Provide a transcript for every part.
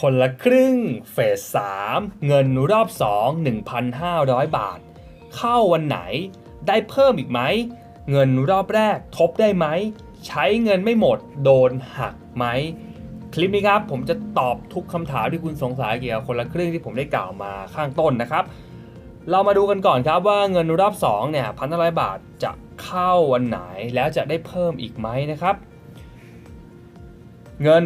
คนละครึ่งเฟส 3 เงินรอบ 2 1,500 บาท เข้าวันไหนได้เพิ่มอีกไหม เงินรอบแรกทบได้ไหม ใช้เงินไม่หมดโดนหักไหม คลิปนี้ครับผมจะตอบทุกคำถามที่คุณสงสัยเกี่ยวกับคนละครึ่งที่ผมได้กล่าวมาข้างต้นนะครับ เรามาดูกันก่อนครับว่าเงินรอบ2เนี่ยพันห้าร้อยบาทจะเข้าวันไหนแล้วจะได้เพิ่มอีกไหมนะครับ เงิน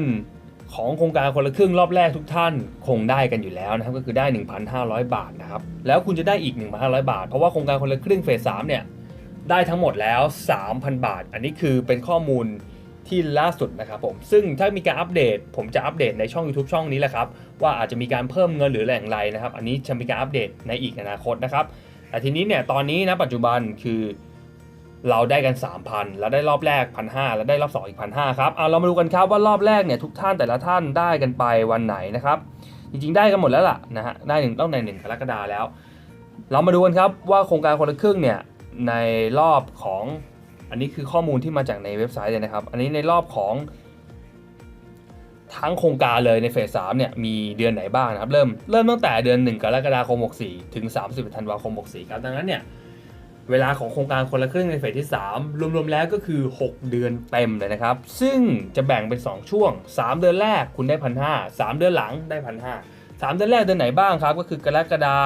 ของโครงการคนละครึ่งรอบแรกทุกท่านคงได้กันอยู่แล้วนะครับก็คือได้ 1,500 บาทนะครับแล้วคุณจะได้อีก 1,500 บาท เพราะว่าโครงการคนละครึ่งเฟส3เนี่ยได้ทั้งหมดแล้ว 3,000 บาท อันนี้คือเป็นข้อมูลที่ล่าสุดนะครับผม ซึ่งถ้ามีการอัปเดต ผมจะอัปเดตในช่อง YouTube ช่องนี้แหละครับ ว่าอาจจะมีการเพิ่มเงินหรือแหล่งไรนะครับ อันนี้จะมีการอัปเดตในอีกอนาคตนะครับแต่ทีนี้เนี่ยตอนนี้นะปัจจุบันคือ เราได้กัน 3,000 แล้วได้รอบแรก 1,500 แล้วได้รอบ 2 อีก 1,500 ครับ เอาเรามาดูกันครับว่ารอบแรกเนี่ยทุกท่านแต่ละท่านได้กันไปวันไหนนะครับ จริงๆได้กันหมดแล้วล่ะนะฮะ ได้หนึ่งต้องในหนึ่งกรกฎาแล้ว เรามาดูกันครับว่าโครงการคนละครึ่งเนี่ยในรอบของอันนี้คือข้อมูลที่มาจากในเว็บไซต์เลยนะครับ อันนี้ในรอบของทั้งโครงการเลยในเฟส3เนี่ยมีเดือนไหนบ้างนะครับ เริ่มเริ่มตั้งแต่เดือน 1 กรกฎาคม 64 ถึง 30 ธันวาคม 64 ครับ ดังนั้นเนี่ย เวลาของโครงการคนละครึ่งในเฟสที่ 3 รวมๆแล้วก็คือ 6 เดือนเต็มเลยนะครับ ซึ่งจะแบ่งเป็น 2 ช่วง 3 เดือนแรกคุณได้พันห้าสเดือนหลังได้พันห้าสเดือนแรกเดือนไหนบ้างครับ ก็คือกรกฎา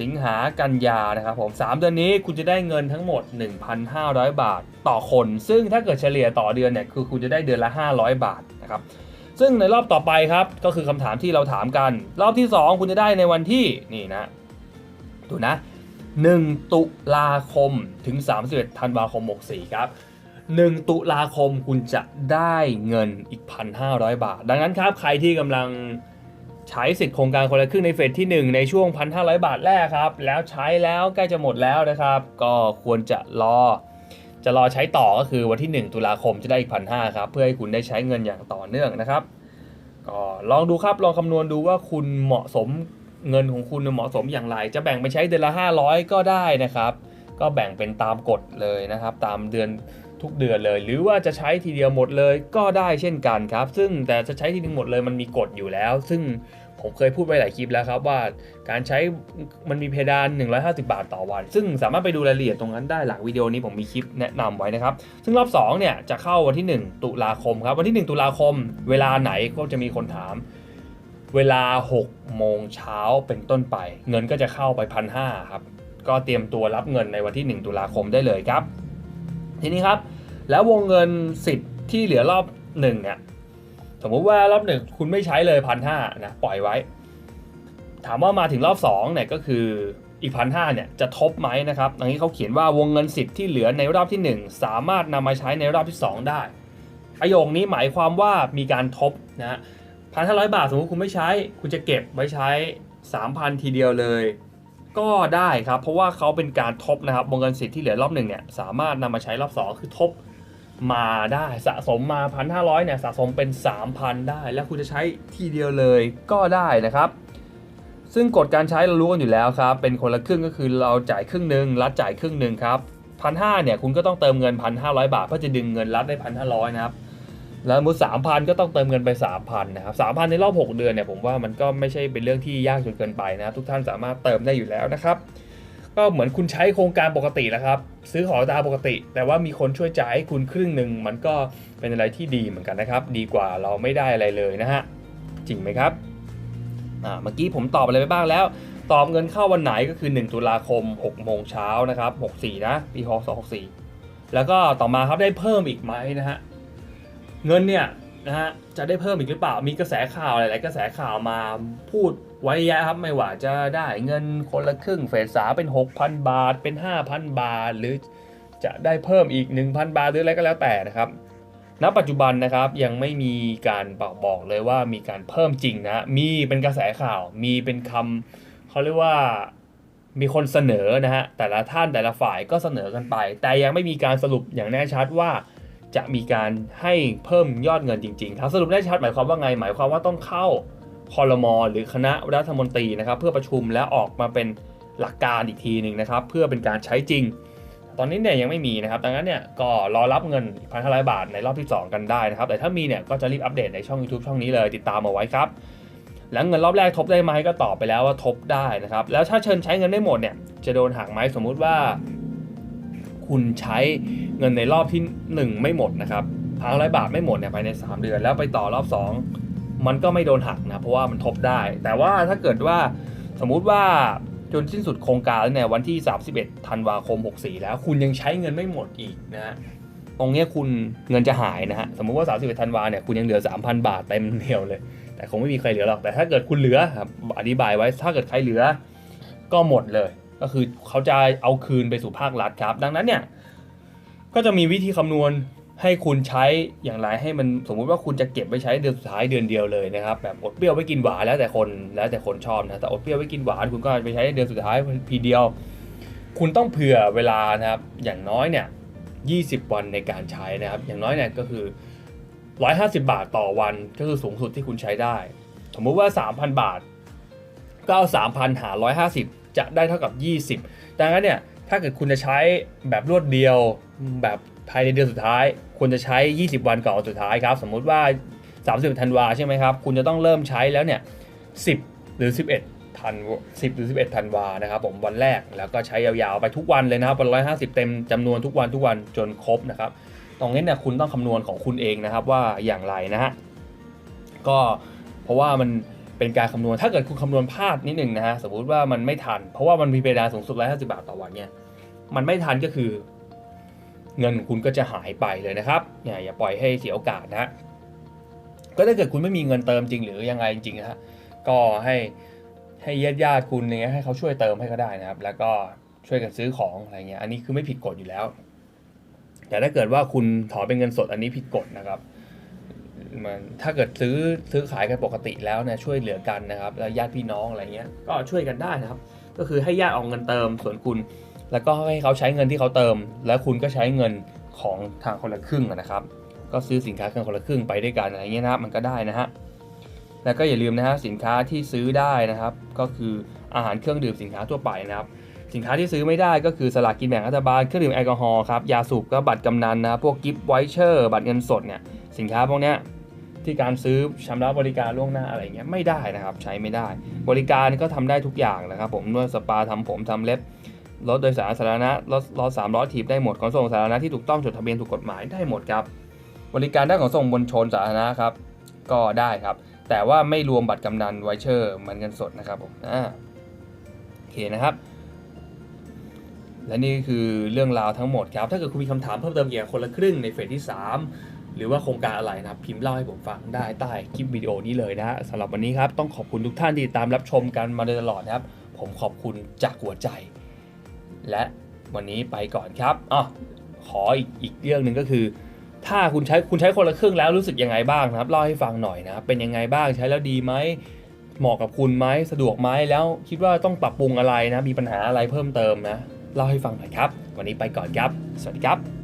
สิงหากันยานะครับผม 3 เดือนนี้คุณจะได้เงินทั้งหมด 1,500 บาทต่อคน ซึ่งถ้าเกิดเฉลี่ยต่อเดือนเนี่ยคือคุณจะได้เดือนละ 500 บาทนะครับซึ่งในรอบต่อไปครับก็คือคำถามที่เราถามกัน รอบที่ 2 คุณจะได้ในวันที่นี่นะดูนะ 1 ตุลาคมถึง 31 ธันวาคม 64 ครับ 1 ตุลาคมคุณจะได้เงินอีก 1,500 บาท ดังนั้นครับใครที่กำลังใช้สิทธิ์โครงการคนละครึ่งในเฟสที่ 1 ในช่วง 1,500 บาทแรกครับ แล้วใช้แล้วใกล้จะหมดแล้วนะครับ ก็ควรจะรอ จะรอใช้ต่อก็คือวันที่ 1 ตุลาคมจะได้อีก 1,500 ครับ เพื่อให้คุณได้ใช้เงินอย่างต่อเนื่องนะครับ ก็ลองดูครับลองคำนวณดูว่าคุณเหมาะสม เงินของคุณเหมาะสมอย่างไร จะแบ่งไปใช้เดือนละ 500 ก็ได้นะครับ ก็แบ่งเป็นตามกฎเลยนะครับ ตามเดือนทุกเดือนเลย หรือว่าจะใช้ทีเดียวหมดเลยก็ได้เช่นกันครับ ซึ่งแต่จะใช้ทีเดียวหมดเลยมันมีกฎอยู่แล้ว ซึ่งผมเคยพูดไปหลายคลิปแล้วครับว่าการใช้มันมีเพดาน 150 บาทต่อวัน ซึ่งสามารถไปดูรายละเอียดตรงนั้นได้หลังวิดีโอนี้ผมมีคลิปแนะนำไว้นะครับ ซึ่งรอบ2เนี่ยจะเข้าวันที่ 1 ตุลาคมครับ วันที่ 1 ตุลาคม เวลาไหนก็จะมีคนถาม เวลา 6 โมงเช้าเป็นต้นไป เงินก็จะเข้าไปพันห้าครับ ก็เตรียมตัวรับเงินในวันที่ 1 ตุลาคมได้เลยครับ ทีนี้ครับ แล้ววงเงินสิทธิ์ที่เหลือรอบ1เนี่ยสมมุติว่ารอบหนึ่งคุณไม่ใช้เลยพันห้านะปล่อยไว้ ถามว่ามาถึงรอบ2เนี่ยก็คืออีกพันห้าเนี่ยจะทบไหมนะครับตรงนี้เขาเขียนว่าวงเงินสิทธิ์ที่เหลือในรอบที่ 1 สามารถนำมาใช้ในรอบที่ 2 ได้ ประโยคนี้หมายความว่ามีการทบนะฮะ พันห้าร้อยบาทสมมติคุณไม่ใช้ คุณจะเก็บไว้ใช้ 3,000 ทีเดียวเลย ก็ได้ครับ เพราะว่าเขาเป็นการทบนะครับวงเงินสิทธิ์ที่เหลือรอบหนึ่งเนี่ยสามารถนำมาใช้รอบ2คือทบมาได้สะสมมา 1,500เนี่ยสะสมเป็น 3,000 ได้ แล้วคุณจะใช้ทีเดียวเลยก็ได้นะครับ ซึ่งกฎการใช้เรารู้กันอยู่แล้วครับ เป็นคนละครึ่งก็คือเราจ่ายครึ่งหนึ่งรัฐจ่ายครึ่งหนึ่งครับพันห้าเนี่ยคุณก็ต้องเติมเงินพันห้าร้อยบาทเพื่อจะดึงเงินรัฐได้พันห้าร้อยนะครับ แล้วมุดสามพันก็ต้องเติมเงินไปสามพันนะครับสามพันในรอบหกเดือนเนี่ยผมว่ามันก็ไม่ใช่เป็นเรื่องที่ยากจนเกินไปนะครับทุกท่านสามารถเติมได้อยู่แล้วนะครับ ก็เหมือนคุณใช้โครงการปกติแล้วครับ ซื้อของตามปกติ แต่ว่ามีคนช่วยจ่ายให้คุณครึ่งหนึ่งมันก็เป็นอะไรที่ดีเหมือนกันนะครับ ดีกว่าเราไม่ได้อะไรเลยนะฮะจริงไหมครับอ่าเมื่อกี้ผมตอบอะไรไปบ้างแล้ว ตอบเงินเข้าวันไหนก็คือ 1 ตุลาคม6โมงเช้านะครับ64นะปีพศ64แล้วก็ต่อมาครับได้เพิ่มอีกไหมนะฮะ เงินเนี่ยนะฮะจะได้เพิ่มอีกหรือเปล่ามีกระแสข่าวหลาย ๆ กระแสข่าวมาพูดไว้เยอะครับไม่ว่าจะได้เงินคนละครึ่งเฟสสาเป็น 6,000 บาทเป็น 5,000 บาท หรือจะได้เพิ่มอีก 1,000 บาทหรืออะไรก็แล้วแต่นะครับณปัจจุบันนะครับยังไม่มีการบอกบอกเลยว่ามีการเพิ่มจริงนะมีเป็นกระแสข่าวมีเป็นคำเขาเรียกว่ามีคนเสนอนะฮะแต่ละท่านแต่ละฝ่ายก็เสนอกันไป แต่ยังไม่มีการสรุปอย่างแน่ชัดว่า จะมีการให้เพิ่มยอดเงินจริงๆครับสรุปได้ชัดหมายความว่าไง หมายความว่าต้องเข้าคอรมอหรือคณะรัฐมนตรีนะครับ เพื่อประชุมและออกมาเป็นหลักการอีกทีหนึ่งนะครับ เพื่อเป็นการใช้จริง ตอนนี้เนี่ยยังไม่มีนะครับ ดังนั้นเนี่ยก็รอรับเงินพันห้าร้อยบาทในรอบที่ 2 กันได้นะครับ แต่ถ้ามีเนี่ยก็จะรีบอัปเดตในช่อง YouTube ช่องนี้เลยติดตามเอาไว้ครับ แล้วเงินรอบแรกทบได้ไหมก็ตอบไปแล้วว่าทบได้นะครับ แล้วถ้าเชิญใช้เงินไม่หมดเนี่ยจะโดนหักไหมสมมุติว่า คุณใช้เงินในรอบที่ 1 ไม่หมดนะครับพันร้อยบาทไม่หมดเนี่ยภายใน 3 เดือน แล้วไปต่อรอบ 2 มันก็ไม่โดนหักนะเพราะว่ามันทบได้ แต่ว่าถ้าเกิดว่าสมมุติว่าจนสิ้นสุดโครงการเนี่ยวันที่ 31ธันวาคม 64 แล้วคุณยังใช้เงินไม่หมดอีกนะฮะตรงเนี้ยคุณเงินจะหายนะฮะสมมุติว่า 31ธันวาเนี่ยคุณยังเหลือ 3,000 บาทเต็มเดียวเลย แต่คงไม่มีใครเหลือหรอกแต่ถ้าเกิดคุณเหลือครับอธิบายไว้ถ้าเกิดใครเหลือก็หมดเลย ก็คือเขาจะเอาคืนไปสู่ภาครัฐครับ ดังนั้นเนี่ยก็จะมีวิธีคำนวณให้คุณใช้อย่างไรให้มันสมมุติว่าคุณจะเก็บไว้ใช้เดือนสุดท้ายเดือนเดียวเลยนะครับแบบอดเปรี้ยวไว้กินหวานแล้วแต่คนแล้วแต่คนชอบนะแต่อดเปรี้ยวไว้กินหวานคุณก็ไปใช้เดือนสุดท้ายพีเดียว คุณต้องเผื่อเวลานะครับอย่างน้อยเนี่ย20 วันในการใช้นะครับ อย่างน้อยเนี่ยก็คือ 150 บาทต่อวันก็คือสูงสุดที่คุณใช้ได้ สมมุติว่า 3,000 บาทก็เอา3,000หาร150 จะได้เท่ากับ 20 ดังนั้นเนี่ยถ้าเกิดคุณจะใช้แบบรวดเดียวแบบภายในเดือนสุดท้ายควรจะใช้ 20 วันก่อนสุดท้ายครับ สมมุติว่า 30ธันวาใช่ไหมครับ คุณจะต้องเริ่มใช้แล้วเนี่ย 10 หรือ 11ธันวา10 หรือ 11ธันวานะครับผมวันแรกแล้วก็ใช้ยาวๆไปทุกวันเลยนะครับวัน150เต็มจำนวนทุกวันทุกวันจนครบนะครับตรงนี้เนี่ยคุณต้องคำนวณของคุณเองนะครับว่าอย่างไรนะฮะก็เพราะว่ามัน เป็นการคำนวณถ้าเกิดคุณคำนวณพลาดนิดหนึ่งนะฮะสมมติว่ามันไม่ทัน เพราะว่ามันมีเพดานสูงสุด150บาทต่อวันเนี่ยมันไม่ทันก็คือ เงินของคุณก็จะหายไปเลยนะครับอย่าอย่าปล่อยให้เสียโอกาสนะฮะก็ถ้าเกิดคุณไม่มีเงินเติมจริงหรือยังไงจริงๆนะฮะก็ให้ให้ญาติญาติคุณเนี่ยให้เขาช่วยเติมให้ก็ได้นะครับ แล้วก็ช่วยกันซื้อของอะไรเงี้ยอันนี้คือไม่ผิดกฎอยู่แล้ว แต่ถ้าเกิดว่าคุณถอนเป็นเงินสดอันนี้ผิดกฎนะครับ มันถ้าเกิดซื้อซื้อขายกันปกติแล้วเนี่ยช่วยเหลือกันนะครับแล้วญาติพี่น้องอะไรเงี้ยก็ช่วยกันได้นะครับ ก็คือให้ญาติออกเงินเติมส่วนคุณ แล้วก็ให้เขาใช้เงินที่เขาเติม แล้วคุณก็ใช้เงินของทางคนละครึ่งนะครับ ก็ซื้อสินค้ากันคนละครึ่งไปด้วยกันอะไรเงี้ยนะครับมันก็ได้นะฮะแล้วก็อย่าลืมนะฮะสินค้าที่ซื้อได้นะครับ ก็คืออาหารเครื่องดื่มสินค้าทั่วไปนะครับสินค้าที่ซื้อไม่ได้ก็คือสลากกินแบ่งรัฐบาลเครื่องดื่มแอลกอฮอล์ครับยาสูบก็บัตรกำนันนะบพวกกิฟต์ไวเชอร์ บัตรเงินสดเนี่ยสินค้าพวกเนี้ย ที่การซื้อชำระบริการล่วงหน้าอะไรเงี้ยไม่ได้นะครับ ใช้ไม่ได้ บริการก็ทำได้ทุกอย่างนะครับ ผมนวดสปาทำผมทำเล็บรถโดยสารสาธารณะรถรถสามล้อถีบได้หมดขนส่งสาธารณะที่ถูกต้องจดทะเบียนถูกกฎหมายได้หมดครับ บริการด้านขนส่งมวลชนสาธารณะครับ ก็ได้ครับ แต่ว่าไม่รวมบัตรกำนันไวเชอร์มันเงินสดนะครับผมอ่าโอเคนะครับและนี่คือเรื่องราวทั้งหมดครับ ถ้าเกิดคุณมีคำถามเพิ่มเติมเกี่ยวกับคนละครึ่งในเฟสที่ 3 หรือว่าโครงการอะไรนะครับพิมพ์เล่าให้ผมฟังได้ใต้คลิปวิดีโอนี้เลยนะฮะสำหรับวันนี้ครับต้องขอบคุณทุกท่านที่ตามรับชมกันมาโดยตลอดนะครับ ผมขอบคุณจากหัวใจ และวันนี้ไปก่อนครับอ๋อขออีกอีกเรื่องหนึ่งก็คือ ถ้าคุณใช้คุณใช้คนละครึ่งแล้วรู้สึกยังไงบ้างนะครับเล่าให้ฟังหน่อยนะครับเป็นยังไงบ้างใช้แล้วดีไหมเหมาะกับคุณไหมสะดวกไหมแล้วคิดว่าต้องปรับปรุงอะไรนะมีปัญหาอะไรเพิ่มเติมนะเล่าให้ฟังหน่อยครับ วันนี้ไปก่อนครับ สวัสดีครับ